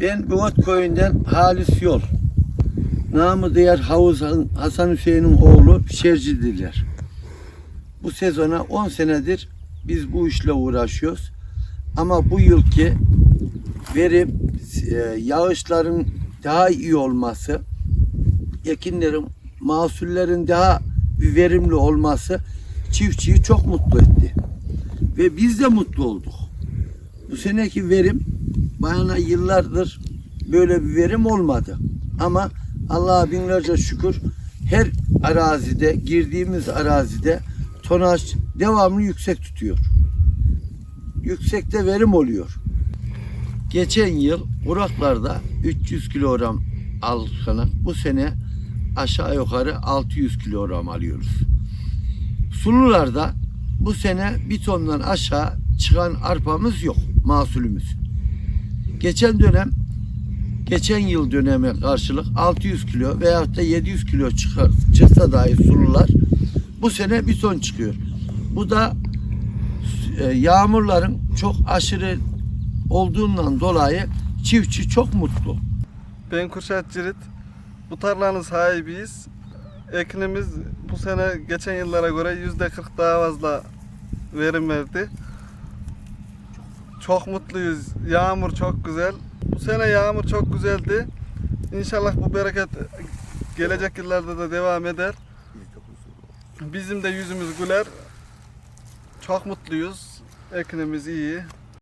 Ben Buvat köyünden Halis Yol. Namı diğer Havuz Hasan Hüseyin'in oğlu pişercidirler. Bu sezona 10 senedir biz bu işle uğraşıyoruz. Ama bu yılki verim, e, yağışların daha iyi olması, ekinlerin, mahsullerin daha verimli olması çiftçiyi çok mutlu etti. Ve biz de mutlu olduk. Bu seneki verim bana yıllardır böyle bir verim olmadı. Ama Allah'a binlerce şükür her arazide, girdiğimiz arazide tonaj devamlı yüksek tutuyor. Yüksekte verim oluyor. Geçen yıl kuraklarda 300 kilogram alırken bu sene aşağı yukarı 600 kilogram alıyoruz. Sulularda bu sene bir tondan aşağı çıkan arpamız yok mahsulümüz. Geçen dönem geçen yıl döneme karşılık 600 kilo veyahut da 700 kilo çıkar, çıksa dahi sulular bu sene bir ton çıkıyor. Bu da e, yağmurların çok aşırı olduğundan dolayı çiftçi çok mutlu. Ben Kürşat Cirit. Bu tarlanın sahibiyiz. Ekinimiz bu sene geçen yıllara göre yüzde 40 daha fazla verim verdi. Çok mutluyuz. Yağmur çok güzel. Bu sene yağmur çok güzeldi. İnşallah bu bereket gelecek yıllarda da devam eder. Bizim de yüzümüz güler. Çok mutluyuz. Ekinimiz iyi.